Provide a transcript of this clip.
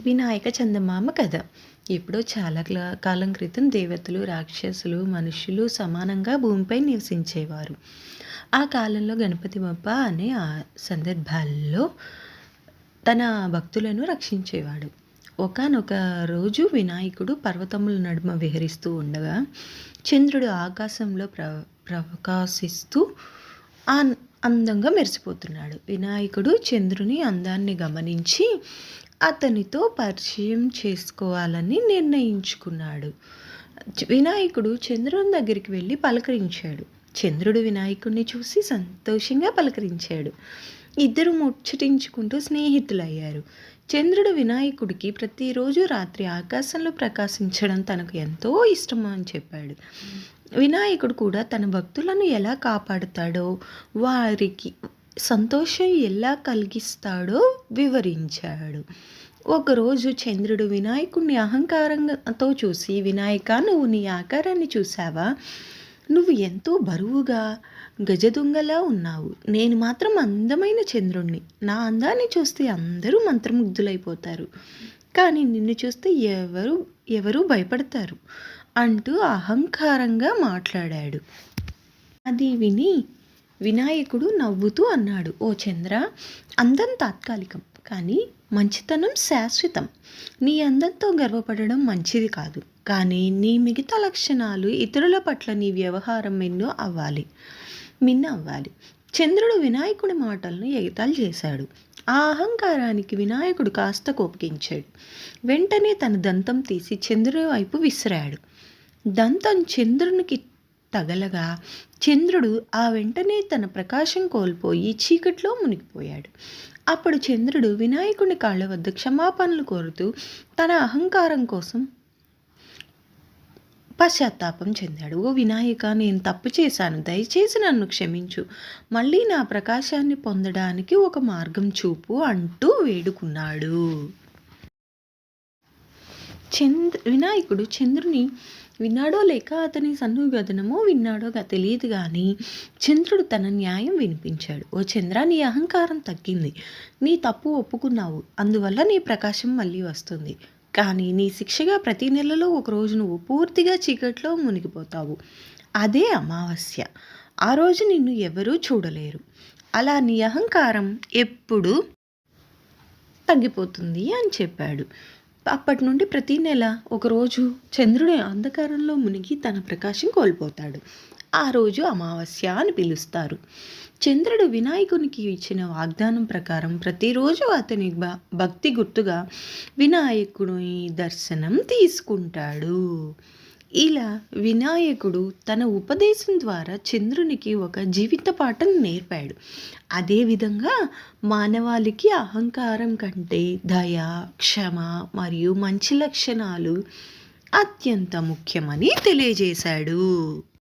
వినాయక చందమామ కథ. ఎప్పుడో చాలా క్లా- కాలం క్రితం దేవతలు రాక్షసులు మనుషులు సమానంగా భూమిపై నివసించేవారు. ఆ కాలంలో గణపతి బప్ప అనే ఆ సందర్భాల్లో తన భక్తులను రక్షించేవాడు. ఒకానొక రోజు వినాయకుడు పర్వతముల నడుమ విహరిస్తూ ఉండగా చంద్రుడు ఆకాశంలో ప్ర ప్రకాశిస్తూ ఆ అందంగా మెరిసిపోతున్నాడు. వినాయకుడు చంద్రుని అందాన్ని గమనించి అతనితో పరిచయం చేసుకోవాలని నిర్ణయించుకున్నాడు. వినాయకుడు చంద్రుని దగ్గరికి వెళ్ళి పలకరించాడు. చంద్రుడు వినాయకుడిని చూసి సంతోషంగా పలకరించాడు. ఇద్దరు ముచ్చటించుకుంటూ స్నేహితులయ్యారు. చంద్రుడు వినాయకుడికి ప్రతిరోజు రాత్రి ఆకాశంలో ప్రకాశించడం తనకు ఎంతో ఇష్టం అని చెప్పాడు. వినాయకుడు కూడా తన భక్తులను ఎలా కాపాడుతాడో వారికి సంతోషం ఎలా కలిగిస్తాడో వివరించాడు. ఒకరోజు చంద్రుడు వినాయకుడిని అహంకారంతో చూసి వినాయక నువ్వు నీ ఆకారాన్ని చూసావా నువ్వు ఎంతో బరువుగా గజదుంగలా ఉన్నావు. నేను మాత్రం అందమైన చంద్రుణ్ణి. నా అందాన్ని చూస్తే అందరూ మంత్రముగ్ధులైపోతారు. కానీ నిన్ను చూస్తే ఎవరు ఎవరు భయపడతారు అంటూ అహంకారంగా మాట్లాడాడు. అది విని వినాయకుడు నవ్వుతూ అన్నాడు ఓ చంద్ర అందం తాత్కాలికం కానీ మంచితనం శాశ్వతం. నీ అందంతో గర్వపడడం మంచిది కాదు కానీ నీ మిగతా లక్షణాలు ఇతరుల పట్ల నీ వ్యవహారం ఎన్నో అవ్వాలి మిన్న అవ్వాలి. చంద్రుడు వినాయకుడి మాటలను ఎగతాలు చేశాడు. ఆ అహంకారానికి వినాయకుడు కాస్త కోపగించాడు. వెంటనే తన దంతం తీసి చంద్రుని వైపు విసిరాడు. దంతం చంద్రునికి తగలగా చంద్రుడు ఆ వెంటనే తన ప్రకాశం కోల్పోయి చీకట్లో మునిగిపోయాడు. అప్పుడు చంద్రుడు వినాయకుని కాళ్ళ వద్ద క్షమాపణలు కోరుతూ తన అహంకారం కోసం పశ్చాత్తాపం చెందాడు. ఓ వినాయక నేను తప్పు చేశాను. దయచేసి నన్ను క్షమించు. మళ్ళీ నా ప్రకాశాన్ని పొందడానికి ఒక మార్గం చూపు అంటూ వేడుకున్నాడు. చంద్ర వినాయకుడు చంద్రుని విన్నాడో లేక అతని సన్నుగదనమో విన్నాడోగా తెలియదు కానీ చంద్రుడు తన న్యాయం వినిపించాడు. ఓ చంద్ర నీ అహంకారం తగ్గింది. నీ తప్పు ఒప్పుకున్నావు. అందువల్ల నీ ప్రకాశం మళ్ళీ వస్తుంది. కానీ నీ శిక్షగా ప్రతి నెలలో ఒక రోజు నువ్వు పూర్తిగా చీకట్లో మునిగిపోతావు. అదే అమావాస్య. ఆ రోజు నిన్ను ఎవరూ చూడలేరు. అలా నీ అహంకారం ఎప్పుడు తగ్గిపోతుంది అని చెప్పాడు. అప్పటి నుండి ప్రతి నెల ఒకరోజు చంద్రుడి అంధకారంలో మునిగి తన ప్రకాశం కోల్పోతాడు. ఆ రోజు అమావాస్య అని పిలుస్తారు. చంద్రుడు వినాయకునికి ఇచ్చిన వాగ్దానం ప్రకారం ప్రతిరోజు అతని భ- భక్తి గుర్తుగా వినాయకుడి దర్శనం తీసుకుంటాడు. ఇలా వినాయకుడు తన ఉపదేశం ద్వారా చంద్రునికి ఒక జీవిత పాఠం నేర్పాడు. అదేవిధంగా మానవాళికి అహంకారం కంటే దయ క్షమ మరియు మంచి లక్షణాలు అత్యంత ముఖ్యమని తెలియజేశాడు.